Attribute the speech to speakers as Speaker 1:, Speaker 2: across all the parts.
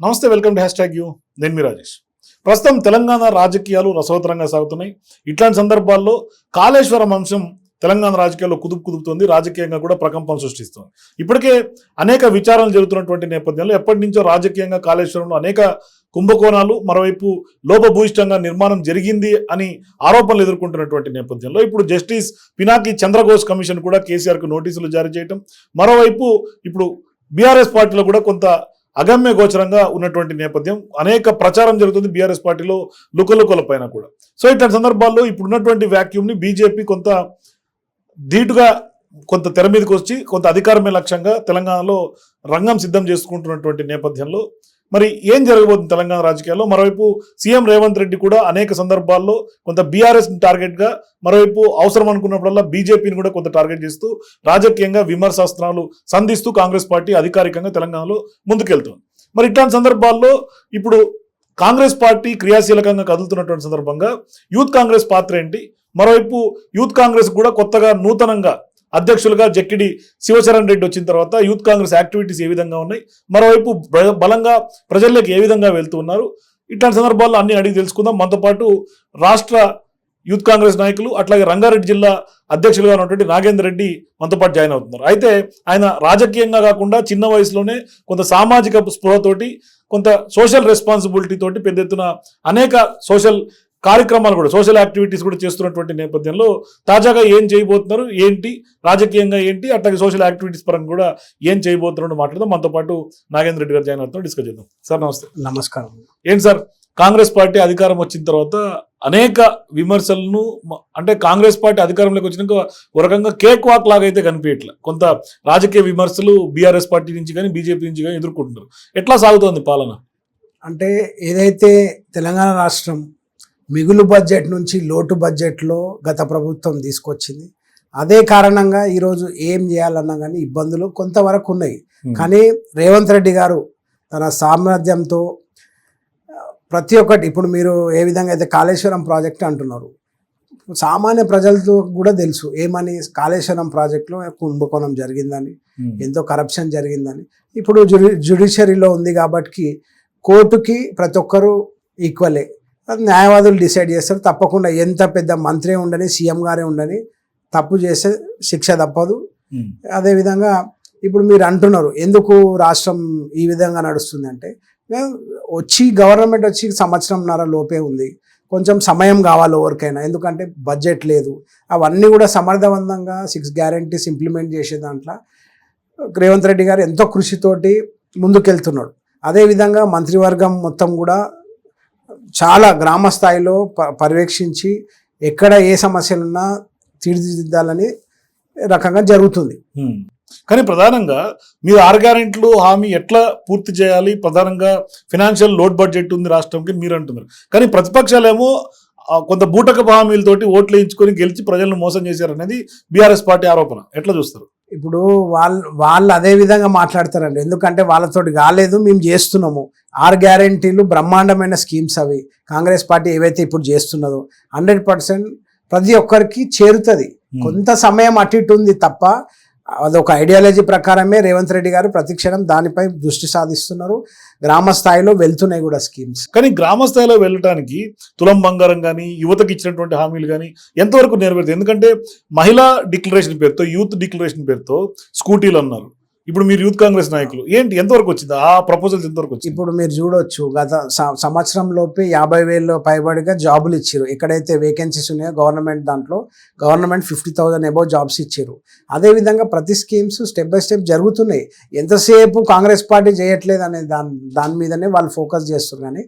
Speaker 1: నమస్తే welcome to hashtag you. నేను మీ రాజేష్. ప్రస్తుతం తెలంగాణ రాజకీయాలు రసవతరంగా సాగుతున్నాయి. ఇట్లాంటి సందర్భాల్లో కాళేశ్వరం అంశం తెలంగాణ రాజకీయాల్లో కుదుపు కుదుపుతుంది. రాజకీయంగా కూడా ప్రకంపం సృష్టిస్తుంది. ఇప్పటికే అనేక విచారణలు జరుగుతున్నటువంటి నేపథ్యంలో ఎప్పటి నుంచో రాజకీయంగా కాళేశ్వరంలో అనేక కుంభకోణాలు మరోవైపు లోపభూయిష్టంగా నిర్మాణం జరిగింది అని ఆరోపణలు ఎదుర్కొంటున్నటువంటి నేపథ్యంలో ఇప్పుడు జస్టిస్ పినాకి చంద్రఘోష్ కమిషన్ కూడా కేసీఆర్కు నోటీసులు జారీ చేయటం. మరోవైపు ఇప్పుడు బీఆర్ఎస్ పార్టీలో కూడా కొంత అగమ్య గోచరంగా ఉన్నటువంటి నేపథ్యం అనేక ప్రచారం జరుగుతుంది బీఆర్ఎస్ పార్టీలో లుకలుకల పైన కూడా. సో ఇట్లాంటి సందర్భాల్లో ఇప్పుడు ఉన్నటువంటి వ్యాక్యూమ్ని బీజేపీ కొంత ధీటుగా కొంత తెర మీదకి వచ్చి కొంత అధికారమే లక్ష్యంగా తెలంగాణలో రంగం సిద్ధం చేసుకుంటున్నటువంటి నేపథ్యంలో మరి ఏం జరగబోతుంది తెలంగాణ రాజకీయాల్లో? మరోవైపు సీఎం రేవంత్ రెడ్డి కూడా అనేక సందర్భాల్లో కొంత బీఆర్ఎస్ టార్గెట్గా మరోవైపు అవసరం అనుకున్నప్పుడల్లా బీజేపీని కూడా కొంత టార్గెట్ చేస్తూ రాజకీయంగా విమర్శాస్త్రాలు సంధిస్తూ కాంగ్రెస్ పార్టీ అధికారికంగా తెలంగాణలో ముందుకెళ్తుంది. మరి ఇట్లాంటి సందర్భాల్లో ఇప్పుడు కాంగ్రెస్ పార్టీ క్రియాశీలకంగా కదులుతున్నటువంటి సందర్భంగా యూత్ కాంగ్రెస్ పాత్ర ఏంటి? మరోవైపు యూత్ కాంగ్రెస్ కూడా కొత్తగా నూతనంగా అధ్యక్షులుగా జక్కిడి శివచరణ్ రెడ్డి వచ్చిన తర్వాత యూత్ కాంగ్రెస్ యాక్టివిటీస్ ఏ విధంగా ఉన్నాయి మరోవైపు బ- బలంగా ప్రజల్లోకి ఏ విధంగా వెళ్తూ ఉన్నారు ఇట్లాంటి సందర్భాల్లో అన్ని అడిగి తెలుసుకుందాం. మనతో పాటు రాష్ట్ర యూత్ కాంగ్రెస్ నాయకులు అట్లాగే రంగారెడ్డి జిల్లా అధ్యక్షులుగా ఉన్నటువంటి నాగేందర్ రెడ్డి మనతో పాటు జాయిన్ అవుతున్నారు. అయితే ఆయన రాజకీయంగా కాకుండా చిన్న వయసులోనే కొంత సామాజిక స్పృహతోటి కొంత సోషల్ రెస్పాన్సిబిలిటీ తోటి పెద్ద ఎత్తున అనేక సోషల్ కార్యక్రమాలు కూడా సోషల్ యాక్టివిటీస్ కూడా చేస్తున్నటువంటి నేపథ్యంలో తాజాగా ఏం చేయబోతున్నారు ఏంటి రాజకీయంగా ఏంటి అట్లాగే సోషల్ యాక్టివిటీస్ పరంగా కూడా ఏం చేయబోతున్నారు మాట్లాడదాం. మనతో పాటు నాగేంద్ర రెడ్డి గారు జాయిన్ అవుతున్నారు. డిస్కస్ చేద్దాం. సార్ నమస్తే.
Speaker 2: నమస్కారం.
Speaker 1: ఏంటి సార్ కాంగ్రెస్ పార్టీ అధికారం వచ్చిన తర్వాత అనేక విమర్శలను అంటే కాంగ్రెస్ పార్టీ అధికారంలోకి వచ్చినాక ఒక రకంగా కేక్ వాక్ లాగా అయితే కనిపించట్లే. కొంత రాజకీయ విమర్శలు బీఆర్ఎస్ పార్టీ నుంచి కానీ బీజేపీ నుంచి కానీ ఎదుర్కొంటున్నారు. ఎట్లా సాగుతోంది పాలన?
Speaker 2: అంటే ఏదైతే తెలంగాణ రాష్ట్రం మిగులు బడ్జెట్ నుంచి లోటు బడ్జెట్లో గత ప్రభుత్వం తీసుకొచ్చింది. అదే కారణంగా ఈరోజు ఏం చేయాలన్నా కానీ ఇబ్బందులు కొంతవరకు ఉన్నాయి. కానీ రేవంత్ రెడ్డి గారు తన సామర్థ్యంతో ప్రతి ఒక్కటి ఇప్పుడు మీరు ఏ విధంగా అయితే కాళేశ్వరం ప్రాజెక్ట్ అంటున్నారు సామాన్య ప్రజలతో కూడా తెలుసు ఏమని కాళేశ్వరం ప్రాజెక్టులో కుంభకోణం జరిగిందని. ఎంతో కరప్షన్ జరిగిందని. ఇప్పుడు జుడి జుడిషియరీలో ఉంది కాబట్టి కోర్టుకి ప్రతి ఒక్కరూ ఈక్వలే. న్యాయవాదులు డిసైడ్ చేస్తారు. తప్పకుండా ఎంత పెద్ద మంత్రి ఉండని సీఎం గారే ఉండని తప్పు చేస్తే శిక్ష తప్పదు. అదేవిధంగా ఇప్పుడు మీరు అంటున్నారు ఎందుకు రాష్ట్రం ఈ విధంగా నడుస్తుంది అంటే వచ్చి గవర్నమెంట్ వచ్చి సంవత్సరంన్నర లోపే ఉంది. కొంచెం సమయం కావాలి ఎవరికైనా ఎందుకంటే బడ్జెట్ లేదు. అవన్నీ కూడా సమర్థవంతంగా సిక్స్ గ్యారంటీస్ ఇంప్లిమెంట్ చేసే దాంట్లో రేవంత్ రెడ్డి గారు ఎంతో కృషితోటి ముందుకెళ్తున్నాడు. అదేవిధంగా మంత్రివర్గం మొత్తం కూడా చాలా గ్రామ స్థాయిలో ప- పర్యవేక్షించి ఎక్కడ ఏ సమస్యలున్నా తీర్చిదిద్దాలని రకంగా జరుగుతుంది.
Speaker 1: కానీ ప్రధానంగా మీరు ఆరు గ్యారెంట్లు హామీ ఎట్లా పూర్తి చేయాలి? ప్రధానంగా ఫినాన్షియల్ లోడ్ బడ్జెట్ ఉంది రాష్ట్రంకి మీరు అంటున్నారు. కానీ ప్రతిపక్షాలేమో కొంత బూటకపు హామీలతోటి ఓట్లు వేయించుకొని గెలిచి ప్రజలను మోసం చేశారనేది బీఆర్ఎస్ పార్టీ ఆరోపణ. ఎట్లా చూస్తారు?
Speaker 2: ఇప్పుడు వాళ్ళు వాళ్ళు అదే విధంగా మాట్లాడతారండి. ఎందుకంటే వాళ్ళతోటి కాలేదు మేము చేస్తున్నాము. ఆరు గ్యారంటీలు బ్రహ్మాండమైన స్కీమ్స్ అవి. కాంగ్రెస్ పార్టీ ఏవైతే ఇప్పుడు చేస్తున్నదో హండ్రెడ్ పర్సెంట్ ప్రతి ఒక్కరికి చేరుతుంది. కొంత సమయం అటు ఇటు ఉంది తప్ప అదొక ఐడియాలజీ ప్రకారమే రేవంత్ రెడ్డి గారు ప్రతిక్షణం దానిపై దృష్టి సాధిస్తున్నారు. గ్రామ స్థాయిలో వెళ్తున్నాయి కూడా స్కీమ్స్.
Speaker 1: కానీ గ్రామ స్థాయిలో వెళ్ళటానికి తులం బంగారం కానీ యువతకి ఇచ్చినటువంటి హామీలు కానీ ఎంతవరకు నెరవేరుతాయి? ఎందుకంటే మహిళా డిక్లరేషన్ పేరుతో యూత్ డిక్లరేషన్ పేరుతో స్కూటీలు అన్నారు. ఇప్పుడు మీరు యూత్ కాంగ్రెస్ నాయకులు ఏంటి? ఎంతవరకు వచ్చింది? ఆ ప్రపోజల్స్ ఎంతవరకు వచ్చింది?
Speaker 2: ఇప్పుడు మీరు చూడొచ్చు గత సంవత్సరం లోపే యాభై వేలు పైబడిగా జాబులు ఇచ్చారు. ఎక్కడైతే వేకెన్సీస్ ఉన్నాయో గవర్నమెంట్ దాంట్లో government fifty thousand above jobs ఇచ్చారు. అదేవిధంగా ప్రతి స్కీమ్స్ స్టెప్ బై స్టెప్ జరుగుతున్నాయి. ఎంతసేపు కాంగ్రెస్ పార్టీ చేయట్లేదు అనే దాని దాని మీదనే వాళ్ళు ఫోకస్ చేస్తారు కానీ.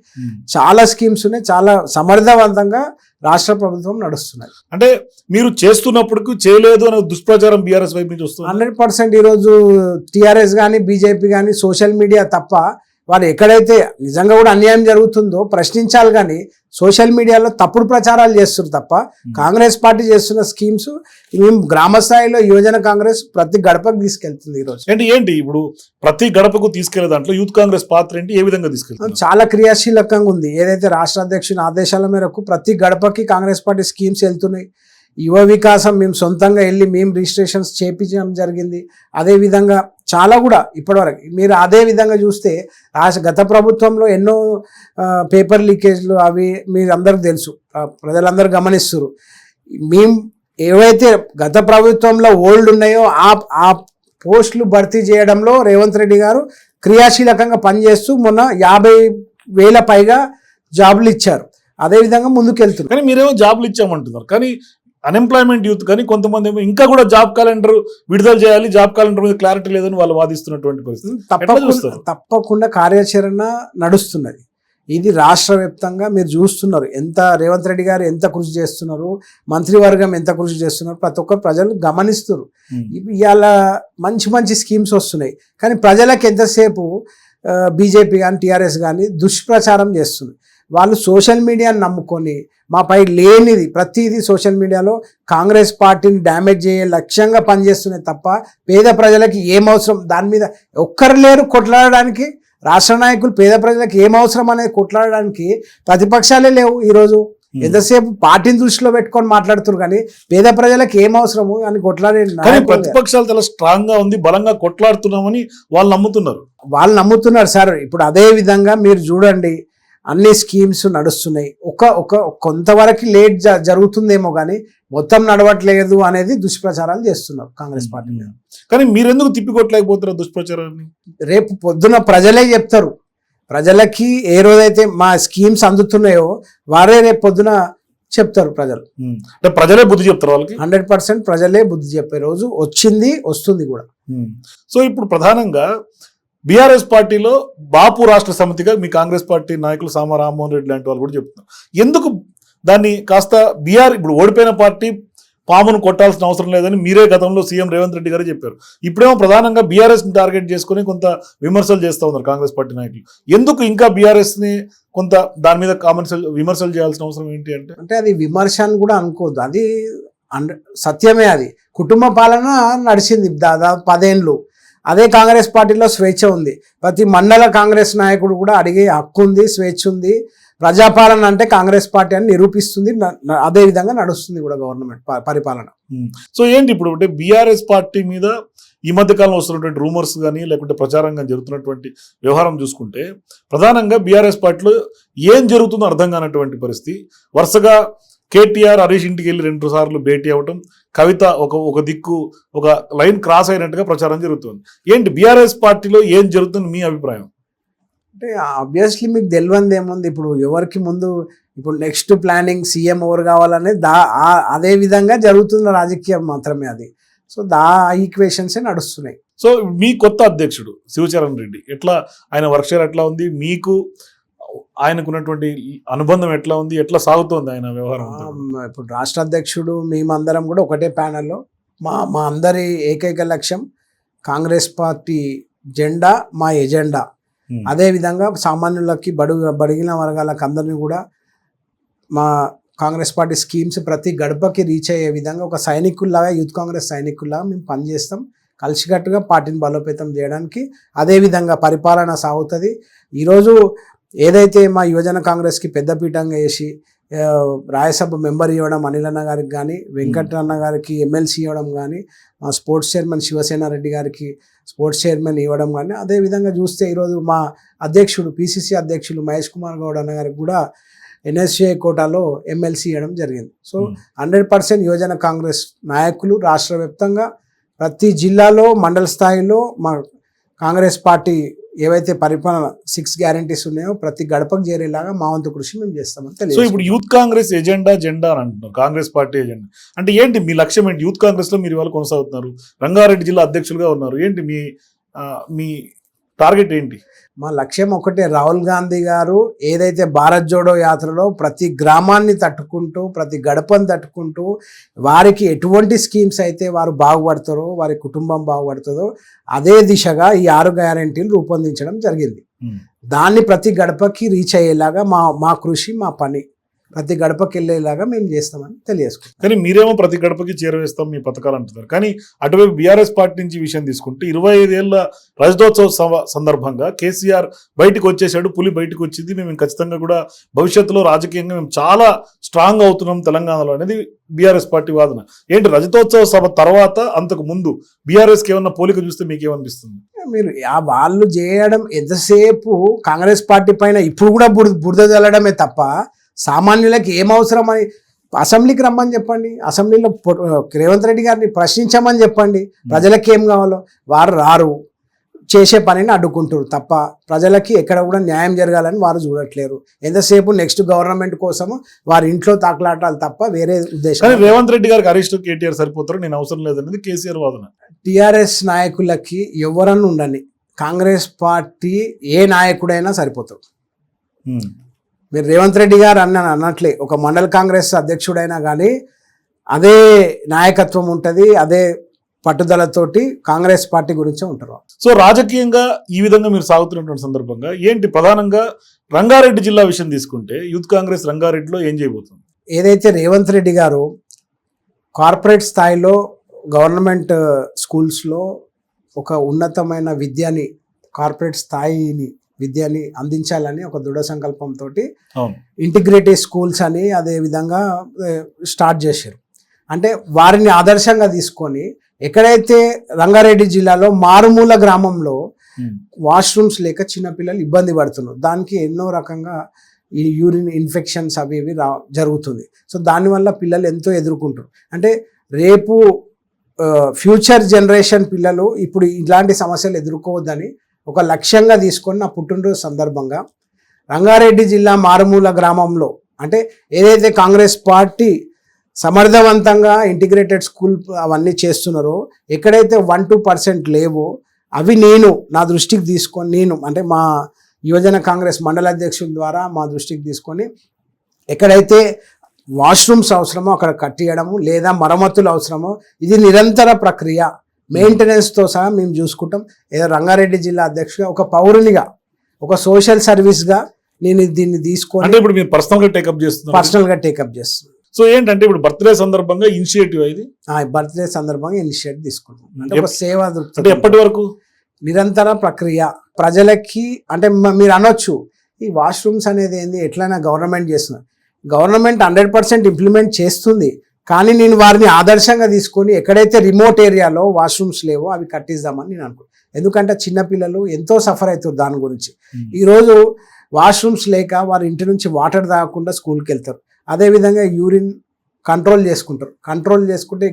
Speaker 2: చాలా స్కీమ్స్ ఉన్నాయి. చాలా సమర్థవంతంగా రాష్ట్ర ప్రభుత్వం నడుస్తున్నాయి
Speaker 1: అంటే మీరు చేస్తున్నప్పటికీ చేయలేదు అనే దుష్ప్రచారం బీఆర్ఎస్ వైపు నుంచి వస్తుంది.
Speaker 2: హండ్రెడ్ పర్సెంట్ ఈరోజు టీఆర్ఎస్ కానీ బీజేపీ కానీ సోషల్ మీడియా తప్ప వాళ్ళు ఎక్కడైతే నిజంగా కూడా అన్యాయం జరుగుతుందో ప్రశ్నించాలి కానీ సోషల్ మీడియాలో తప్పుడు ప్రచారాలు చేస్తారు తప్ప కాంగ్రెస్ పార్టీ చేస్తున్న స్కీమ్స్ మేము గ్రామ స్థాయిలో యువజన కాంగ్రెస్ ప్రతి గడపకు తీసుకెళ్తుంది ఈరోజు.
Speaker 1: ఏంటి ఏంటి ఇప్పుడు ప్రతి గడపకు తీసుకెళ్ళే దాంట్లో యూత్ కాంగ్రెస్ పాత్ర ఏంటి? ఏ విధంగా తీసుకెళ్తారు
Speaker 2: చాలా క్రియాశీలకంగా ఉంది. ఏదైతే రాష్ట్ర అధ్యక్షుని ఆదేశాల మేరకు ప్రతి గడపకి కాంగ్రెస్ పార్టీ స్కీమ్స్ వెళ్తున్నాయి. యువ వికాసం మేము సొంతంగా వెళ్ళి మేము రిజిస్ట్రేషన్స్ చేపించడం జరిగింది. అదేవిధంగా చాలా కూడా ఇప్పటివరకు మీరు అదే విధంగా చూస్తే రాష్ట్ర గత ప్రభుత్వంలో ఎన్నో పేపర్ లీకేజ్లు అవి మీరు అందరికి తెలుసు ప్రజలందరూ గమనిస్తారు మేము ఏవైతే గత ప్రభుత్వంలో ఓల్డ్ ఉన్నాయో ఆ ఆ పోస్టులు భర్తీ చేయడంలో రేవంత్ రెడ్డి గారు క్రియాశీలకంగా పనిచేస్తూ మొన్న యాభై వేల పైగా జాబులు ఇచ్చారు. అదేవిధంగా ముందుకెళ్తున్నారు.
Speaker 1: కానీ మీరేమో జాబ్లు ఇచ్చామంటున్నారు. కానీ అన్ఎంప్లాయ్మెంట్ యూత్ కానీ కొంతమంది ఏమో ఇంకా కూడా జాబ్ క్యాలెండర్ విడుదల చేయాలి జాబ్ క్యాలెండర్ మీద క్లారిటీ లేదని వాళ్ళు వాదిస్తున్నటువంటి పరిస్థితి.
Speaker 2: తప్పకుండా కార్యాచరణ నడుస్తున్నది. ఇది రాష్ట్ర వ్యాప్తంగా మీరు చూస్తున్నారు. ఎంత రేవంత్ రెడ్డి గారు ఎంత కృషి చేస్తున్నారు మంత్రివర్గం ఎంత కృషి చేస్తున్నారు ప్రతి ఒక్కరు ప్రజలు గమనిస్తున్నారు. ఇవాళ మంచి మంచి స్కీమ్స్ వస్తున్నాయి. కానీ ప్రజలకు ఎంతసేపు బీజేపీ కానీ టీఆర్ఎస్ కానీ దుష్ప్రచారం చేస్తుంది. వాళ్ళు సోషల్ మీడియాని నమ్ముకొని మాపై లేనిది ప్రతిదీ సోషల్ మీడియాలో కాంగ్రెస్ పార్టీని డ్యామేజ్ చేయ లక్ష్యంగా పనిచేస్తున్నాయి తప్ప పేద ప్రజలకి ఏం అవసరం? దాని మీద ఒక్కరు లేరు కొట్లాడడానికి. రాష్ట్ర నాయకులు పేద ప్రజలకు ఏం అవసరం అనేది కొట్లాడడానికి ప్రతిపక్షాలే లేవు ఈరోజు. ఎంతసేపు పార్టీని దృష్టిలో పెట్టుకొని మాట్లాడుతున్నారు కానీ పేద ప్రజలకు ఏం అవసరము అని కొట్లాడే.
Speaker 1: ప్రతిపక్షాలు చాలా స్ట్రాంగ్గా ఉంది బలంగా కొట్లాడుతున్నామని వాళ్ళు నమ్ముతున్నారు.
Speaker 2: వాళ్ళు నమ్ముతున్నారు సార్. ఇప్పుడు అదే విధంగా మీరు చూడండి అన్ని స్కీమ్స్ నడుస్తున్నాయి. ఒక ఒక కొంతవరకు లేట్ జ- జరుగుతుందేమో కానీ మొత్తం నడవట్లేదు అనేది దుష్ప్రచారాలు చేస్తున్నారు కాంగ్రెస్ పార్టీ మీద.
Speaker 1: కానీ మీరెందుకు తిప్పికొట్టలేకపోతున్నారు దుష్ప్రచారాన్ని?
Speaker 2: రేపు పొద్దున ప్రజలే చెప్తారు. ప్రజలకి ఏ రోజైతే మా స్కీమ్స్ అందుతున్నాయో వారే రేపు పొద్దున చెప్తారు ప్రజలు.
Speaker 1: అంటే ప్రజలే బుద్ధి చెప్తారు వాళ్ళకి?
Speaker 2: హండ్రెడ్ పర్సెంట్ ప్రజలే బుద్ధి చెప్పే రోజు వచ్చింది వస్తుంది కూడా.
Speaker 1: సో ఇప్పుడు ప్రధానంగా బీఆర్ఎస్ పార్టీలో బాపు రాష్ట్ర సమితిగా మీ కాంగ్రెస్ పార్టీ నాయకులు సామ రామ్మోహన్ రెడ్డి లాంటి వాళ్ళు కూడా చెప్తున్నారు. ఎందుకు దాన్ని కాస్త బీఆర్ ఇప్పుడు ఓడిపోయిన పార్టీ పామును కొట్టాల్సిన అవసరం లేదని మీరే గతంలో సీఎం రేవంత్ రెడ్డి గారు చెప్పారు. ఇప్పుడేమో ప్రధానంగా బీఆర్ఎస్ని టార్గెట్ చేసుకుని కొంత విమర్శలు చేస్తూ ఉన్నారు కాంగ్రెస్ పార్టీ నాయకులు. ఎందుకు ఇంకా బీఆర్ఎస్ని కొంత దాని మీద కామెంట్స్ విమర్శలు చేయాల్సిన అవసరం ఏంటి అంటే?
Speaker 2: అంటే అది విమర్శ అని కూడా అనుకోవద్దు. అది అండ్ సత్యమే అది. కుటుంబ పాలన నడిచింది దాదాపు పదేండ్లు. అదే కాంగ్రెస్ పార్టీలో స్వేచ్ఛ ఉంది. ప్రతి మండల కాంగ్రెస్ నాయకుడు కూడా అడిగే హక్కు ఉంది స్వేచ్ఛ ఉంది. ప్రజాపాలన అంటే కాంగ్రెస్ పార్టీ అని నిరూపిస్తుంది అదే విధంగా నడుస్తుంది కూడా గవర్నమెంట్ పరిపాలన.
Speaker 1: సో ఏంటి ఇప్పుడు అంటే బీఆర్ఎస్ పార్టీ మీద ఈ మధ్య కాలంలో వస్తున్నటువంటి రూమర్స్ కానీ లేకుంటే ప్రచారం కానీ జరుగుతున్నటువంటి వ్యవహారం చూసుకుంటే ప్రధానంగా బీఆర్ఎస్ పార్టీలో ఏం జరుగుతుందో అర్థం కానటువంటి పరిస్థితి. వరుసగా కేటీఆర్ హరీష్ ఇంటికి వెళ్ళి రెండు సార్లు భేటీ అవ్వటం కవిత ఒక ఒక దిక్కు ఒక లైన్ క్రాస్ అయినట్టుగా ప్రచారం జరుగుతుంది. ఏంటి బీఆర్ఎస్ పార్టీలో ఏం జరుగుతుంది మీ అభిప్రాయం?
Speaker 2: అంటే ఆబ్వియస్లీ మీకు తెలియంది ఏముంది? ఇప్పుడు ఎవరికి ముందు ఇప్పుడు నెక్స్ట్ ప్లానింగ్ సీఎం ఎవరు కావాలనేది దా అదే విధంగా జరుగుతున్న రాజకీయం మాత్రమే అది. సో దా ఈక్వేషన్సే నడుస్తున్నాయి.
Speaker 1: సో మీ కొత్త అధ్యక్షుడు శివచరణ్ రెడ్డి ఎట్లా ఆయన వర్క్షేర్ ఎట్లా ఉంది? మీకు ఆయనకున్నటువంటి అనుబంధం ఎట్లా ఉంది? ఎట్లా సాగుతోంది ఆయన వ్యవహారం
Speaker 2: ఇప్పుడు రాష్ట్ర అధ్యక్షుడు మేమందరం కూడా ఒకటే ప్యానెల్లో. మా మా అందరి ఏకైక లక్ష్యం కాంగ్రెస్ పార్టీ జెండా మా ఎజెండా.
Speaker 1: ఉమ్.
Speaker 2: అదే విధంగా సామాన్యులకి బడుగు బడిగిన వర్గాలకు అందరినీ కూడా మా కాంగ్రెస్ పార్టీ స్కీమ్స్ ప్రతి గడపకి రీచ్ అయ్యే విధంగా ఒక సైనికుల్లాగా యూత్ కాంగ్రెస్ సైనికుల్లాగా మేము పనిచేస్తాం. కలిసికట్టుగా పార్టీని బలోపేతం చేయడానికి అదే విధంగా పరిపాలన సాగుతుంది. ఈరోజు ఏదైతే మా యువజన కాంగ్రెస్కి పెద్దపీఠంగా వేసి ఆ, రాజ్యసభ మెంబర్ ఇవ్వడం అనిల్ అన్న గారికి కానీ వెంకటరన్న గారికి ఎమ్మెల్సీ ఇవ్వడం కానీ మా స్పోర్ట్స్ చైర్మన్ శివసేన రెడ్డి గారికి స్పోర్ట్స్ చైర్మన్ ఇవ్వడం కానీ అదే విధంగా చూస్తే ఈరోజు మా అధ్యక్షుడు పిసిసి అధ్యక్షులు మహేష్ కుమార్ గౌడ్ అన్న గారికి కూడా ఎన్ఎస్ఏ కోటాలో ఎమ్మెల్సీ ఇవ్వడం జరిగింది సో. హండ్రెడ్ పర్సెంట్ యువజన కాంగ్రెస్ నాయకులు రాష్ట్ర వ్యాప్తంగా ప్రతి జిల్లాలో మండల స్థాయిలో మా కాంగ్రెస్ పార్టీ ఏవైతే పరిపాలన సిక్స్ గ్యారంటీస్ ఉన్నాయో ప్రతి గడపకు చేరేలాగా మా వంతు కృషి మేము చేస్తామని
Speaker 1: సో
Speaker 2: తెలియదు
Speaker 1: ఇప్పుడు యూత్ కాంగ్రెస్ ఎజెండా జెండా అని అంటున్నారు కాంగ్రెస్ పార్టీ ఎజెండా. అంటే ఏంటి మీ లక్ష్యం ఏంటి? యూత్ కాంగ్రెస్లో మీరు ఇవాళ కొనసాగుతున్నారు. రంగారెడ్డి జిల్లా అధ్యక్షులుగా ఉన్నారు. ఏంటి మీ మీ టార్గెట్ ఏంటి?
Speaker 2: మా లక్ష్యం ఒకటే రాహుల్ గాంధీ గారు ఏదైతే భారత్ జోడో యాత్రలో ప్రతి గ్రామాన్ని తట్టుకుంటూ ప్రతి గడపను తట్టుకుంటూ వారికి ఎటువంటి స్కీమ్స్ అయితే వారు బాగుపడతారో వారి కుటుంబం బాగుపడుతుందో అదే దిశగా ఈ ఆరు గ్యారంటీలు రూపొందించడం జరిగింది. దాన్ని ప్రతి గడపకి రీచ్ అయ్యేలాగా మా మా కృషి మా పని. ప్రతి గడపకి వెళ్ళేలాగా మేము చేస్తామని తెలియజేసుకుంటాం
Speaker 1: కానీ మీరేమో ప్రతి గడపకి చేరవేస్తాం మీ పథకాలు అంటున్నారు. కానీ అటువైపు బీఆర్ఎస్ పార్టీ నుంచి విషయం తీసుకుంటే ఇరవై ఐదేళ్ళ రజతోత్సవ సవ- సందర్భంగా కేసీఆర్ బయటకు వచ్చేసాడు పులి బయటకు వచ్చింది. మేము ఖచ్చితంగా కూడా భవిష్యత్తులో రాజకీయంగా మేము చాలా స్ట్రాంగ్ అవుతున్నాం తెలంగాణలో అనేది బీఆర్ఎస్ పార్టీ వాదన. ఏంటి రజతోత్సవ సభ తర్వాత అంతకు ముందు బీఆర్ఎస్కి ఏమన్నా పోలిక చూస్తే మీకు ఏమనిపిస్తుంది
Speaker 2: మీరు ఆ వాళ్ళు చేయడం ఎంతసేపు కాంగ్రెస్ పార్టీ పైన ఇప్పుడు కూడా బురద బురద చల్లడమే తప్ప సామాన్యులకి ఏం అవసరం అని అసెంబ్లీకి రమ్మని చెప్పండి. అసెంబ్లీలో రేవంత్ రెడ్డి గారిని ప్రశ్నించమని చెప్పండి. ప్రజలకి ఏం కావాలో వారు రారు. చేసే పనిని అడ్డుకుంటారు తప్ప ప్రజలకి ఎక్కడ కూడా న్యాయం జరగాలని వారు చూడట్లేరు. ఎంతసేపు నెక్స్ట్ గవర్నమెంట్ కోసము వారి ఇంట్లో తాకలాటాలు తప్ప వేరే ఉద్దేశం
Speaker 1: రేవంత్ రెడ్డి గారికి హరీష్ కేటీఆర్ సరిపోతారు నేను అవసరం లేదనేది కేసీఆర్ వాదన.
Speaker 2: టిఆర్ఎస్ నాయకులకి ఎవరన్నా ఉండని కాంగ్రెస్ పార్టీ ఏ నాయకుడైనా సరిపోతాడు
Speaker 1: ఉమ్.
Speaker 2: మీరు రేవంత్ రెడ్డి గారు అన్న అన్నట్లే ఒక మండల కాంగ్రెస్ అధ్యక్షుడైనా కానీ అదే నాయకత్వం ఉంటుంది అదే పట్టుదలతోటి కాంగ్రెస్ పార్టీ గురించే ఉంటారు.
Speaker 1: సో రాజకీయంగా ఈ విధంగా మీరు సాగుతున్నటువంటి సందర్భంగా ఏంటి ప్రధానంగా రంగారెడ్డి జిల్లా విషయం తీసుకుంటే యూత్ కాంగ్రెస్ రంగారెడ్డిలో ఏం చేయబోతుంది?
Speaker 2: ఏదైతే రేవంత్ రెడ్డి గారు కార్పొరేట్ స్థాయిలో గవర్నమెంట్ స్కూల్స్లో ఒక ఉన్నతమైన విద్యని కార్పొరేట్ స్థాయిని విద్యని అందించాలని ఒక దృఢ సంకల్పంతో ఇంటిగ్రేటెడ్ స్కూల్స్ అని అదే విధంగా స్టార్ట్ చేశారు. అంటే వారిని ఆదర్శంగా తీసుకొని ఎక్కడైతే రంగారెడ్డి జిల్లాలో మారుమూల గ్రామంలో. వాష్రూమ్స్ లేక చిన్నపిల్లలు ఇబ్బంది పడుతున్నారు దానికి ఎన్నో రకంగా ఈ యూరిన్ ఇన్ఫెక్షన్స్ అవి ఇవి రా జరుగుతుంది. సో దానివల్ల పిల్లలు ఎంతో ఎదుర్కొంటారు. అంటే రేపు ఫ్యూచర్ జనరేషన్ పిల్లలు ఇప్పుడు ఇలాంటి సమస్యలు ఎదుర్కోవద్దని ఒక లక్ష్యంగా తీసుకొని నా పుట్టినరోజు సందర్భంగా రంగారెడ్డి జిల్లా మారుమూల గ్రామంలో అంటే ఏదైతే కాంగ్రెస్ పార్టీ సమర్థవంతంగా ఇంటిగ్రేటెడ్ స్కూల్ అవన్నీ చేస్తున్నారో ఎక్కడైతే వన్ టూ పర్సెంట్ లేవో అవి నేను నా దృష్టికి తీసుకొని నేను అంటే మా యువజన కాంగ్రెస్ మండల అధ్యక్షుల ద్వారా మా దృష్టికి తీసుకొని ఎక్కడైతే వాష్రూమ్స్ అవసరమో అక్కడ కట్టియడము లేదా మరమ్మతులు అవసరమో ఇది నిరంతర ప్రక్రియ. మెయింటెనెన్స్తో సహా మేము చూసుకుంటాం. ఏదో రంగారెడ్డి జిల్లా అధ్యక్షుగా ఒక పౌరునిగా ఒక సోషల్ సర్వీస్గా నేను దీన్ని
Speaker 1: అంటే
Speaker 2: తీసుకొని
Speaker 1: ఇప్పుడు మీరు పర్సనల్గా టేకప్ చేస్తున్నారు.
Speaker 2: పర్సనల్గా టేకప్ చేస్తున్నాను.
Speaker 1: సో ఏంటంటే ఇప్పుడు బర్త్డే సందర్భంగా ఇనిషియేటివ్ ఇది?
Speaker 2: బర్త్డే సందర్భంగా ఇనిషియేట్ తీసుకుంటాం. అంటే ఒక సేవా
Speaker 1: అంటే
Speaker 2: దృక్పథం.
Speaker 1: ఎప్పటి వరకు?
Speaker 2: నిరంతర ప్రక్రియ. ప్రజలకి అంటే మీరు అనొచ్చు ఈ వాష్రూమ్స్ అనేది ఏంది ఎట్లయినా గవర్నమెంట్ చేస్తున్నారు. గవర్నమెంట్ హండ్రెడ్ పర్సెంట్ ఇంప్లిమెంట్ చేస్తుంది. కానీ నేను వారిని ఆదర్శంగా తీసుకొని ఎక్కడైతే రిమోట్ ఏరియాలో వాష్రూమ్స్ లేవో అవి కట్టిద్దామని నేను అనుకో ఎందుకంటే చిన్నపిల్లలు ఎంతో సఫర్ అవుతారు దాని గురించి. ఈరోజు వాష్రూమ్స్ లేక వారి ఇంటి నుంచి వాటర్ తాగకుండా స్కూల్కి వెళ్తారు. అదేవిధంగా యూరిన్ కంట్రోల్ చేసుకుంటారు. కంట్రోల్ చేసుకుంటే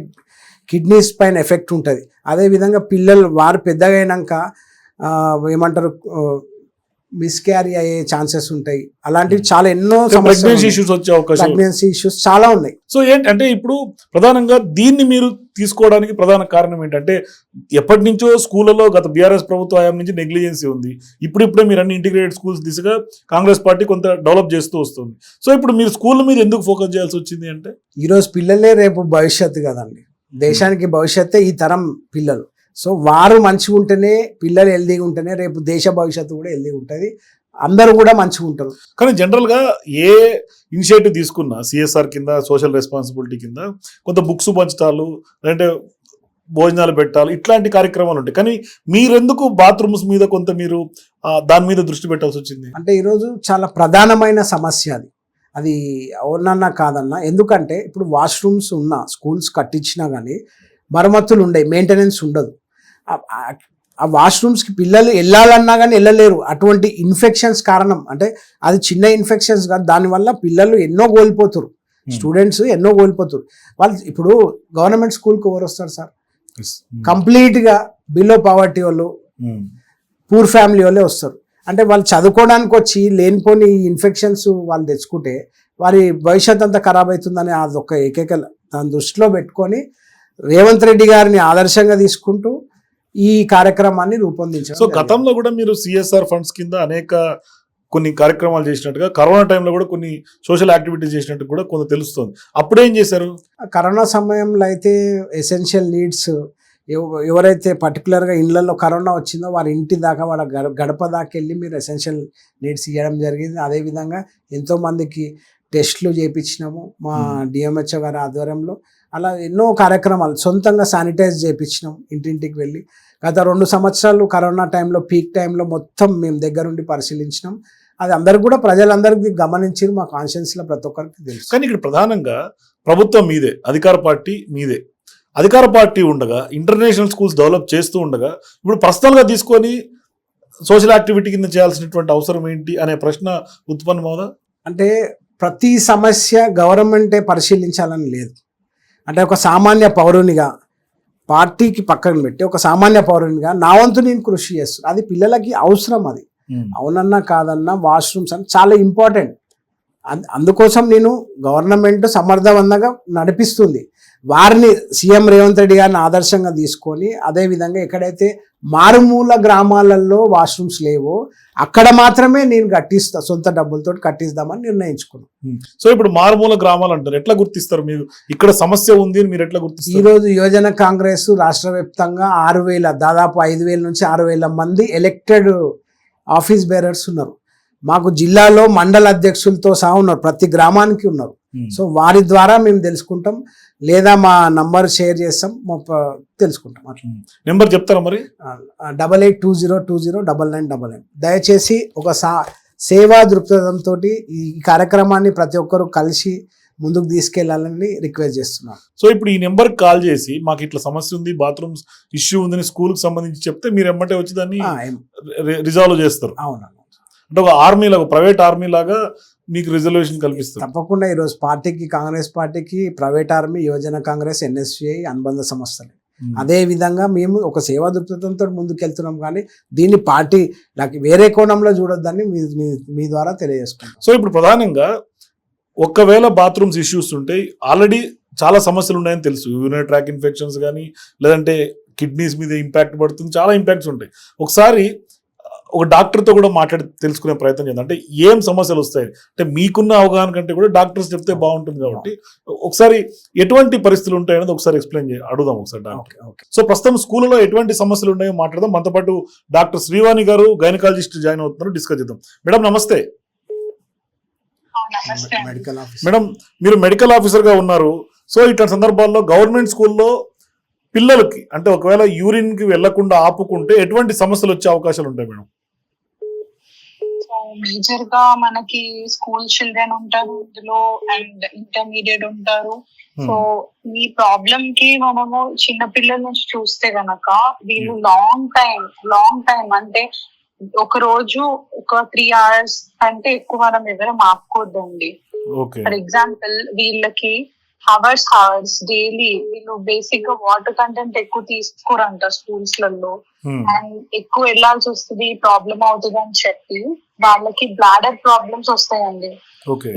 Speaker 2: కిడ్నీస్ పైన ఎఫెక్ట్ ఉంటుంది. అదేవిధంగా పిల్లలు వారు పెద్దగా అయినాక ఏమంటారు మిస్క్యారీ అయ్యే ఛాన్సెస్ ఉంటాయి. అలాంటివి చాలా ఎన్నో
Speaker 1: ప్రెగ్నెన్సీ ఇష్యూస్ వచ్చే అవకాశం.
Speaker 2: ప్రెగ్నెన్సీ ఇష్యూస్ చాలా ఉన్నాయి.
Speaker 1: సో ఏంటి అంటే ఇప్పుడు ప్రధానంగా దీన్ని మీరు తీసుకోవడానికి ప్రధాన కారణం ఏంటంటే ఎప్పటి నుంచో స్కూళ్ళలో గత బీఆర్ఎస్ ప్రభుత్వ హయాం నుంచి నెగ్లిజెన్సీ ఉంది. ఇప్పుడిప్పుడే మీరు అన్ని ఇంటిగ్రేటెడ్ స్కూల్స్ దిశగా కాంగ్రెస్ పార్టీ కొంత డెవలప్ చేస్తూ వస్తుంది. సో ఇప్పుడు మీరు స్కూల్ మీద ఎందుకు ఫోకస్ చేయాల్సి వచ్చింది అంటే?
Speaker 2: ఈరోజు పిల్లలే రేపు భవిష్యత్తు కదండి. దేశానికి భవిష్యత్తే ఈ తరం పిల్లలు. సో వారు మంచిగా ఉంటేనే పిల్లలు హెల్దీగా ఉంటేనే రేపు దేశ భవిష్యత్తు కూడా హెల్దీగా ఉంటుంది. అందరూ కూడా మంచిగా ఉంటారు.
Speaker 1: కానీ జనరల్గా ఏ ఇనిషియేటివ్ తీసుకున్నా సిఎస్ఆర్ కింద సోషల్ రెస్పాన్సిబిలిటీ కింద కొంత బుక్స్ పంచటాలు లేదంటే భోజనాలు పెట్టాలి ఇట్లాంటి కార్యక్రమాలు ఉంటాయి. కానీ మీరెందుకు బాత్రూమ్స్ మీద కొంత మీరు దాని మీద దృష్టి పెట్టాల్సి వచ్చింది?
Speaker 2: అంటే ఈరోజు చాలా ప్రధానమైన సమస్య అది. అది అవునన్నా కాదన్నా. ఎందుకంటే ఇప్పుడు వాష్రూమ్స్ ఉన్న స్కూల్స్ కట్టించినా కానీ మరమ్మతులు ఉండవు మెయింటెనెన్స్ ఉండదు. ఆ- వాష్రూమ్స్కి పిల్లలు వెళ్ళాలన్నా కానీ వెళ్ళలేరు. అటువంటి ఇన్ఫెక్షన్స్ కారణం. అంటే అది చిన్న ఇన్ఫెక్షన్స్ కాదు. దానివల్ల పిల్లలు ఎన్నో కోల్పోతారు. స్టూడెంట్స్ ఎన్నో కోల్పోతారు. వాళ్ళు ఇప్పుడు గవర్నమెంట్ స్కూల్కి ఎవరు వస్తారు సార్. కంప్లీట్గా బిలో పావర్టీ వాళ్ళు. పూర్ ఫ్యామిలీ వాళ్ళే వస్తారు. అంటే వాళ్ళు చదువుకోవడానికి వచ్చి లేనిపోని ఇన్ఫెక్షన్స్ వాళ్ళు తెచ్చుకుంటే వారి భవిష్యత్ అంతా ఖరాబ్ అవుతుందని అది ఒక ఏకైక దాని దృష్టిలో పెట్టుకొని రేవంత్ రెడ్డి గారిని ఆదర్శంగా తీసుకుంటూ ఈ కార్యక్రమాన్ని రూపొందించారు
Speaker 1: సో గతంలో కూడా మీరు సిఎస్ఆర్ ఫండ్స్ కింద అనేక కొన్ని కార్యక్రమాలు చేసినట్టుగా కరోనా టైంలో కూడా కొన్ని సోషల్ యాక్టివిటీస్ చేసినట్టు కూడా కొంత తెలుస్తుంది. అప్పుడేం చేశారు?
Speaker 2: కరోనా సమయంలో అయితే ఎసెన్షియల్ నీడ్స్ ఎవరైతే పర్టికులర్గా ఇళ్ళలో కరోనా వచ్చిందో వారి ఇంటి దాకా వాళ్ళ గడ- గడప దాకా వెళ్ళి మీరు ఎసెన్షియల్ నీడ్స్ ఇవ్వడం జరిగింది. అదేవిధంగా ఎంతోమందికి టెస్ట్లు చేయించినాము మా. డిఎంహెచ్ఓ గారి ఆధ్వర్యంలో. అలా ఎన్నో కార్యక్రమాలు సొంతంగా శానిటైజ్ చేయించినాం ఇంటింటికి వెళ్ళి గత రెండు సంవత్సరాలు కరోనా టైంలో పీక్ టైంలో మొత్తం మేము దగ్గరుండి పరిశీలించినాం. అది అందరికి కూడా ప్రజలందరికీ గమనించి మా కాన్షియన్స్లో ప్రతి ఒక్కరికి తెలుసు.
Speaker 1: కానీ ఇక్కడ ప్రధానంగా ప్రభుత్వం మీదే అధికార పార్టీ మీదే. అధికార పార్టీ ఉండగా ఇంటర్నేషనల్ స్కూల్స్ డెవలప్ చేస్తూ ఉండగా ఇప్పుడు పర్సనల్గా తీసుకొని సోషల్ యాక్టివిటీ కింద చేయాల్సినటువంటి అవసరం ఏంటి అనే ప్రశ్న ఉత్పన్నమవుదా?
Speaker 2: అంటే ప్రతి సమస్య గవర్నమెంటే పరిశీలించాలని లేదు. అంటే ఒక సామాన్య పౌరునిగా పార్టీకి పక్కన పెట్టి ఒక సామాన్య పౌరునిగా నా వంతు నేను కృషి చేస్తున్నాను అది పిల్లలకి అవసరం అది. అవునన్నా కాదన్నా వాష్రూమ్స్ అని చాలా ఇంపార్టెంట్. అందుకోసం నేను గవర్నమెంట్ సమర్థవంతంగా నడిపిస్తుంది. వారిని సీఎం రేవంత్ రెడ్డి గారిని ఆదర్శంగా తీసుకొని అదే విధంగా ఎక్కడైతే మారుమూల గ్రామాలలో వాష్రూమ్స్ లేవో అక్కడ మాత్రమే నేను కట్టిస్తా సొంత డబ్బులతో కట్టిస్తామని నిర్ణయించుకున్నాను
Speaker 1: సో ఇప్పుడు మారుమూల గ్రామాలు అంటారు ఎట్లా గుర్తిస్తారు మీరు? ఇక్కడ సమస్య ఉంది మీరు ఎట్లా
Speaker 2: ఈ
Speaker 1: గుర్తిస్తారు?
Speaker 2: రోజు యువజన కాంగ్రెస్ రాష్ట్ర వ్యాప్తంగా ఆరు వేల దాదాపు ఐదు వేల నుంచి ఆరు వేల మంది ఎలక్టెడ్ ఆఫీస్ బేరర్స్ ఉన్నారు. మాకు జిల్లాలో మండల అధ్యక్షులతో సహా ఉన్నారు ప్రతి గ్రామానికి ఉన్నారు. సో వారి ద్వారా మేము తెలుసుకుంటాం. లేదా మా నంబర్ షేర్ చేస్తాం. మా తెలుసుకుంటాం. అట్లా.
Speaker 1: నెంబర్ చెప్తారా మరి?
Speaker 2: Double eight two zero two zero double nine double nine దయచేసి ఒక సా సేవా దృక్పథంతో ఈ కార్యక్రమాన్ని ప్రతి ఒక్కరూ కలిసి ముందుకు తీసుకెళ్ళాలని రిక్వెస్ట్ చేస్తున్నాను
Speaker 1: సో ఇప్పుడు ఈ నెంబర్ కాల్ చేసి మాకు ఇట్లా సమస్య ఉంది బాత్రూమ్స్ ఇష్యూ ఉందని స్కూల్కి సంబంధించి చెప్తే మీరు ఎమ్మటే వచ్చి దాన్ని రిజాల్వ్ చేస్తారు.
Speaker 2: అవునవును.
Speaker 1: అంటే ఒక ఆర్మీ లాగా ప్రైవేట్ ఆర్మీ లాగా మీకు రిజర్వేషన్ కల్పిస్తారు
Speaker 2: తప్పకుండా ఈరోజు పార్టీకి కాంగ్రెస్ పార్టీకి ప్రైవేట్ ఆర్మీ యువజన కాంగ్రెస్ ఎన్ఎస్యుఐ అనుబంధ సంస్థలు. అదే విధంగా మేము ఒక సేవా దృక్పథంతో ముందుకెళ్తున్నాం కానీ దీన్ని పార్టీ నాకు వేరే కోణంలో చూడొద్దని మీ ద్వారా తెలియజేసుకుంటాం
Speaker 1: సో ఇప్పుడు ప్రధానంగా ఒకవేళ బాత్రూమ్స్ ఇష్యూస్ ఉంటే ఆల్రెడీ చాలా సమస్యలు ఉన్నాయని తెలుసు. యూరినరీ ట్రాక్ ఇన్ఫెక్షన్స్ కానీ లేదంటే కిడ్నీస్ మీద ఇంపాక్ట్ పడుతుంది. చాలా ఇంపాక్ట్స్ ఉంటాయి. ఒకసారి ఒక డాక్టర్తో కూడా మాట్లాడి తెలుసుకునే ప్రయత్నం చేద్దాం. అంటే ఏం సమస్యలు వస్తాయి? అంటే మీకున్న అవగాహన కంటే కూడా డాక్టర్స్ చెప్తే బాగుంటుంది కాబట్టి ఒకసారి ఎటువంటి పరిస్థితులు ఉంటాయి అనేది ఒకసారి ఎక్స్ప్లెయిన్ చేయ. అడుగుదాం ఒకసారి డాక్టర్
Speaker 2: ఓకే ఓకే.
Speaker 1: సో ప్రస్తుతం స్కూల్లో ఎటువంటి సమస్యలు ఉన్నాయో మాట్లాడదాం. మనతో పాటు డాక్టర్ శ్రీవాణి గారు గైనకాలజిస్ట్ జాయిన్ అవుతున్నారు. డిస్కస్ చేద్దాం. మేడం నమస్తే.
Speaker 3: నమస్తే
Speaker 2: మెడికల్
Speaker 1: మేడం మీరు మెడికల్ ఆఫీసర్గా ఉన్నారు. సో ఇట్లాంటి సందర్భాల్లో గవర్నమెంట్ స్కూల్లో పిల్లలకి అంటే ఒకవేళ యూరిన్కి వెళ్ళకుండా ఆపుకుంటే ఎటువంటి సమస్యలు వచ్చే అవకాశాలు ఉంటాయి మేడం?
Speaker 3: మేజర్గా మనకి స్కూల్ చిల్డ్రన్ ఉంటారు ఇందులో అండ్ ఇంటర్మీడియట్ ఉంటారు. సో ఈ ప్రాబ్లం కి మనము చిన్న పిల్లల నుంచి చూస్తే గనక వీళ్ళు లాంగ్ టైం లాంగ్ టైం అంటే ఒక రోజు ఒక త్రీ అవర్స్ కంటే ఎక్కువ మనం ఎవరం ఆపుకోద్దండి
Speaker 1: ఓకే.
Speaker 3: ఫర్ ఎగ్జాంపుల్ వీళ్ళకి హవర్స్ హవర్స్ డైలీ వీళ్ళు బేసిక్గా వాటర్ కంటెంట్ ఎక్కువ తీసుకోరంట స్కూల్స్లలో. అండ్ ఎక్కువ వెళ్ళాల్సి వస్తుంది ప్రాబ్లం అవుతుంది అని చెప్పి వాళ్ళకి బ్లాడర్ ప్రాబ్లమ్స్ వస్తాయండి.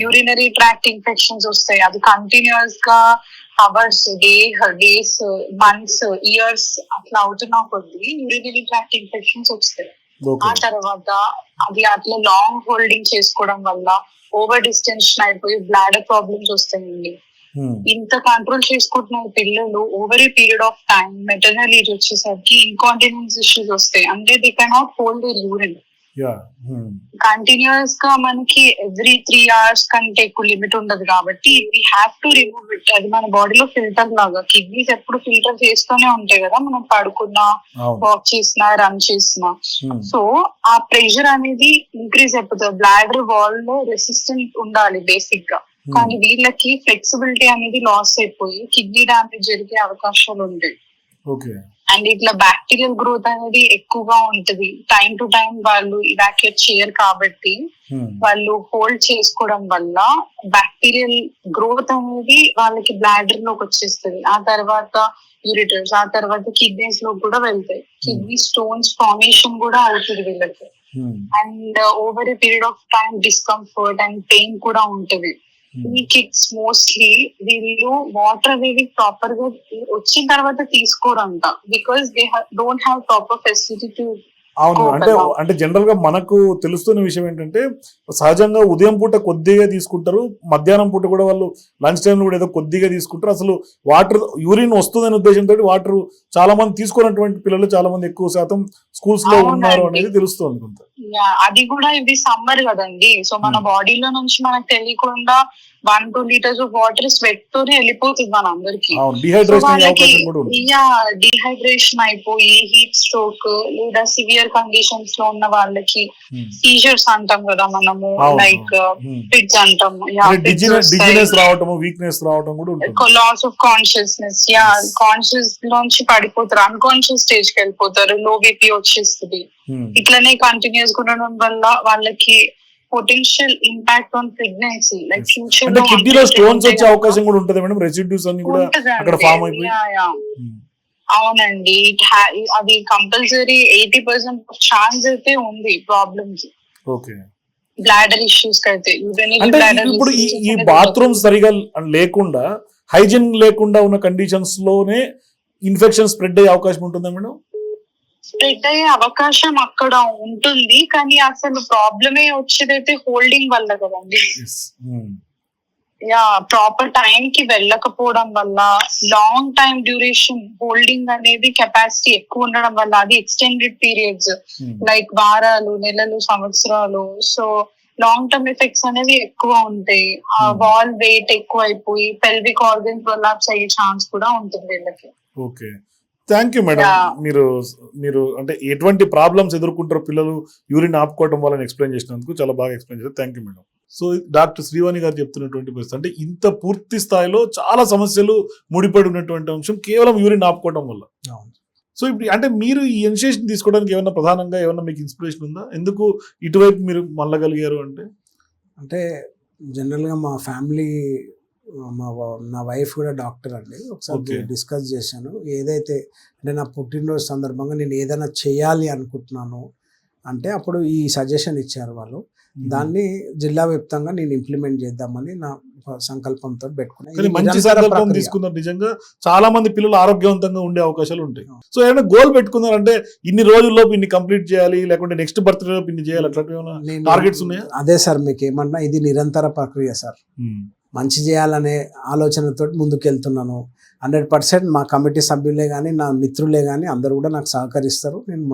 Speaker 3: యూరినరీ ట్రాక్ట్ ఇన్ఫెక్షన్స్ వస్తాయి. అది కంటిన్యూస్గా hours day days months years అట్లా అవుతున్నా కొద్దీ యూరినరీ ట్రాక్ట్ ఇన్ఫెక్షన్స్ వస్తాయి. ఆ తర్వాత అది అట్లా లాంగ్ హోల్డింగ్ చేసుకోవడం వల్ల ఓవర్ డిస్టెన్షన్ అయిపోయి బ్లాడర్ ప్రాబ్లమ్స్ వస్తాయండి. ఇంత కంట్రోల్ చేసుకుంటున్న పిల్లలు over a period of time maternal age వచ్చేసరికి ఇన్కాంటినెన్స్ ఇష్యూస్ వస్తాయి. అంటే దే కెనాట్ హోల్డ్ యూరిన్ కంటిన్యూస్గా మనకి ఎవ్రీ త్రీ అవర్స్ కంటే ఎక్కువ లిమిట్ ఉండదు కాబట్టి we have to remove it అది మన బాడీలో ఫిల్టర్ లాగా కిడ్నీస్ ఎప్పుడు ఫిల్టర్ చేస్తూనే ఉంటాయి కదా మనం పడుకున్నా వాక్ చేసినా రన్ చేసినా.
Speaker 1: Hmm.
Speaker 3: సో ఆ ప్రెషర్ అనేది ఇంక్రీజ్ అయిపోతుంది. బ్లాడర్ వాల్లో రెసిస్టెంట్ ఉండాలి బేసిక్గా.
Speaker 1: Hmm.
Speaker 3: కానీ వీళ్ళకి ఫ్లెక్సిబిలిటీ అనేది లాస్ అయిపోయి కిడ్నీ డ్యామేజ్ జరిగే అవకాశాలు ఉంటాయి అండ్ ఇట్లా బ్యాక్టీరియల్ గ్రోత్ అనేది ఎక్కువగా ఉంటది. టైం టు టైం వాళ్ళు ఇవాక్యుయేట్ చేయరు కాబట్టి వాళ్ళు హోల్డ్ చేసుకోవడం వల్ల బ్యాక్టీరియల్ గ్రోత్ అనేది వాళ్ళకి బ్లాడర్లోకి వచ్చేస్తుంది. ఆ తర్వాత యూరిటర్స్ ఆ తర్వాత కిడ్నీస్లో కూడా వెళ్తాయి. కిడ్నీ స్టోన్స్ ఫార్మేషన్ కూడా అవుతుంది వీళ్ళకి. And over a period of time discomfort and pain కూడా ఉంటది. ఈ కిడ్స్ మోస్ట్లీ వీళ్ళు వాటర్ అనేది ప్రాపర్గా వచ్చిన తర్వాత తీసుకోరంట. Because they don't have proper facility to
Speaker 1: అవును అంటే. అంటే జనరల్గా మనకు తెలుస్తున్న విషయం ఏంటంటే సహజంగా ఉదయం పూట కొద్దిగా తీసుకుంటారు మధ్యాహ్నం పూట కూడా వాళ్ళు లంచ్ టైం కూడా ఏదో కొద్దిగా తీసుకుంటారు అసలు వాటర్ యూరిన్ వస్తుందనే ఉద్దేశంతో వాటర్ చాలా మంది తీసుకున్నటువంటి పిల్లలు చాలా మంది ఎక్కువ శాతం
Speaker 3: స్కూల్స్లో.
Speaker 1: ఉన్నారు అనేది తెలుస్తుంది కొంత
Speaker 3: అది కూడా ఇది సమ్మర్ కదండి సో మన. బాడీలో నుంచి మనకు తెలియకుండా one two litres of water sweat తోనే వెళ్ళిపోతుంది మన అందరికి.
Speaker 1: డిహైడ్రేషన్
Speaker 3: అయిపోయి హీట్ స్ట్రోక్ లేదా సివియర్ కండిషన్స్లో ఉన్న వాళ్ళకి
Speaker 1: Hmm.
Speaker 3: సీజర్స్ అంటాం కదా మనము. Like
Speaker 1: Hmm.
Speaker 3: ఫిట్స్ అంటాం.
Speaker 1: డిజినెస్ రావటము వీక్నెస్ రావటం కూడా
Speaker 3: loss of consciousness yeah conscious లోంచి పడిపోతారు. అన్కాన్షియస్ స్టేజ్కి వెళ్ళిపోతారు. లో బీపీ వచ్చేస్తుంది.
Speaker 1: Hmm.
Speaker 3: ఇట్లనే కంటిన్యూస్ ఉండడం వల్ల వాళ్ళకి potential impact on pregnancy like future
Speaker 1: అంటే కిడ్నీలో స్టోన్స్ వచ్చే అవకాశం కూడా ఉంటుంది మేడం రెసిడ్యూస్ అన్ని కూడా అక్కడ ఫామ్ అయిపోయి. Hmm.
Speaker 3: అవునండి. అది కంపల్సరీ ఎయిటీ పర్సెంట్ ఛాన్స్ అయితే ఉంది ప్రాబ్లమ్స్
Speaker 1: ఓకే
Speaker 3: బ్లాడర్ ఇష్యూస్ అయితే
Speaker 1: అంటే ఇప్పుడు ఈ బాత్రూమ్ సరిగా లేకుండా హైజీన్ లేకుండా ఉన్న కండిషన్స్లోనే ఇన్ఫెక్షన్ స్ప్రెడ్ అయ్యే అవకాశం ఉంటుందా మేడం?
Speaker 3: స్ప్రెడ్ అయ్యే అవకాశం అక్కడ ఉంటుంది కానీ అసలు ప్రాబ్లమే వచ్చేదైతే హోల్డింగ్ వల్ల కదండి
Speaker 1: Hmm.
Speaker 3: యా ప్రాపర్ టైం కి వెళ్ళకపోవడం వల్ల లాంగ్ టైం డ్యూరేషన్ హోల్డింగ్ అనేది కెపాసిటీ ఎక్కువ ఉండడం వల్ల అది ఎక్స్టెండెడ్ పీరియడ్స్
Speaker 1: Hmm.
Speaker 3: లైక్ వారాలు నెలలు సంవత్సరాలు సో లాంగ్ టర్మ్ ఎఫెక్ట్స్ అనేవి ఎక్కువ ఉంటాయి ఆ
Speaker 1: Hmm.
Speaker 3: వాల్ వెయిట్ ఎక్కువ అయిపోయి పెల్విక్ ఆర్గన్ ప్రొలాప్స్ అయ్యే ఛాన్స్ కూడా ఉంటుంది వీళ్ళకి
Speaker 1: ఓకే థ్యాంక్ యూ మేడం. మీరు మీరు అంటే ఎటువంటి ప్రాబ్లమ్స్ ఎదుర్కొంటారో పిల్లలు యూరిన్ ఆపుకోవడం వల్ల ఎక్స్ప్లెయిన్ చేసినందుకు చాలా బాగా ఎక్స్ప్లెయిన్ చేశారు. Thank you madam so doctor Srivani గారు చెప్తున్నటువంటి పరిస్థితి అంటే ఇంత పూర్తి స్థాయిలో చాలా సమస్యలు ముడిపడి ఉన్నటువంటి అంశం కేవలం యూరిన్ ఆపుకోవడం వల్ల. సో ఇప్పుడు అంటే మీరు ఈ ఇనిషియేషన్ తీసుకోవడానికి ఏమైనా ప్రధానంగా ఏమైనా మీకు ఇన్స్పిరేషన్ ఉందా? ఎందుకు ఇటువైపు మీరు మళ్ళగలిగారు అంటే?
Speaker 2: అంటే జనరల్గా మా ఫ్యామిలీ మా నా వైఫ్ కూడా డాక్టర్ అండి. ఒకసారి డిస్కస్ చేశాను. ఏదైతే అంటే నా పుట్టినరోజు సందర్భంగా నేను ఏదైనా చేయాలి అనుకుంటున్నాను అంటే అప్పుడు ఈ సజెషన్ ఇచ్చారు వాళ్ళు. దాన్ని జిల్లా వ్యాప్తంగా నేను ఇంప్లిమెంట్ చేద్దామని నా సంకల్పంతో పెట్టుకున్నాను
Speaker 1: మంచి సంకల్పం. తీసుకున్నారు. నిజంగా చాలా మంది పిల్లలు ఆరోగ్యవంతంగా ఉండే అవకాశాలు ఉంటాయి. సో ఏమైనా గోల్ పెట్టుకున్నారంటే ఇన్ని రోజుల్లోపు ఇన్ని కంప్లీట్ చేయాలి లేకుంటే నెక్స్ట్ బర్త్డే లోపు ఇన్ని చేయాలి అట్లాంటివి targets ఉన్నాయా?
Speaker 2: అదే సార్ మీకు ఏమన్నా ఇది నిరంతర ప్రక్రియ సార్. మంచి చేయాలనే ఆలోచనతో ముందుకు వెళ్తున్నాను హండ్రెడ్ పర్సెంట్ మా కమిటీ సభ్యులే కానీ నా మిత్రులే కానీ అందరూ కూడా నాకు సహకరిస్తారు. నేను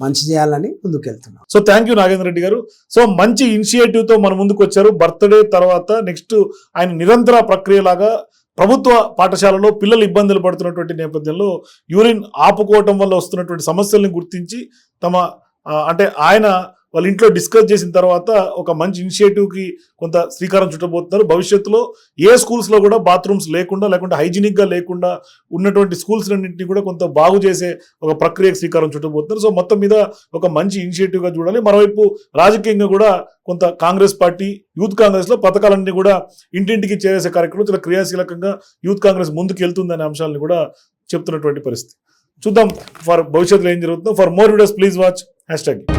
Speaker 2: మంచి చేయాలని ముందుకెళ్తున్నాను.
Speaker 1: So thank you Nagendra Reddy గారు. సో మంచి ఇనిషియేటివ్తో మన ముందుకు వచ్చారు బర్త్డే తర్వాత నెక్స్ట్ ఆయన నిరంతర ప్రక్రియలాగా ప్రభుత్వ పాఠశాలలో పిల్లలు ఇబ్బందులు పడుతున్నటువంటి నేపథ్యంలో యూరిన్ ఆపుకోవటం వల్ల వస్తున్నటువంటి సమస్యలను గుర్తించి తమ అంటే ఆయన వాళ్ళ ఇంట్లో డిస్కస్ చేసిన తర్వాత ఒక మంచి ఇనిషియేటివ్కి కొంత శ్రీకారం చుట్టబోతున్నారు. భవిష్యత్తులో ఏ స్కూల్స్లో కూడా బాత్రూమ్స్ లేకుండా లేకుంటే హైజీనిక్గా లేకుండా ఉన్నటువంటి స్కూల్స్ అన్నింటినీ కూడా కొంత బాగు చేసే ఒక ప్రక్రియకు శ్రీకారం చుట్టబోతున్నారు. సో మొత్తం మీద ఒక మంచి ఇనిషియేటివ్గా చూడాలి. మరోవైపు రాజకీయంగా కూడా కొంత కాంగ్రెస్ పార్టీ యూత్ కాంగ్రెస్లో పథకాలన్నీ కూడా ఇంటింటికి చేరేసే కార్యక్రమం చాలా క్రియాశీలకంగా యూత్ కాంగ్రెస్ ముందుకు వెళ్తుందనే అంశాలను కూడా చెప్తున్నటువంటి పరిస్థితి. చూద్దాం ఫర్ భవిష్యత్తులో ఏం జరుగుతుందో. For more videos please watch hashtag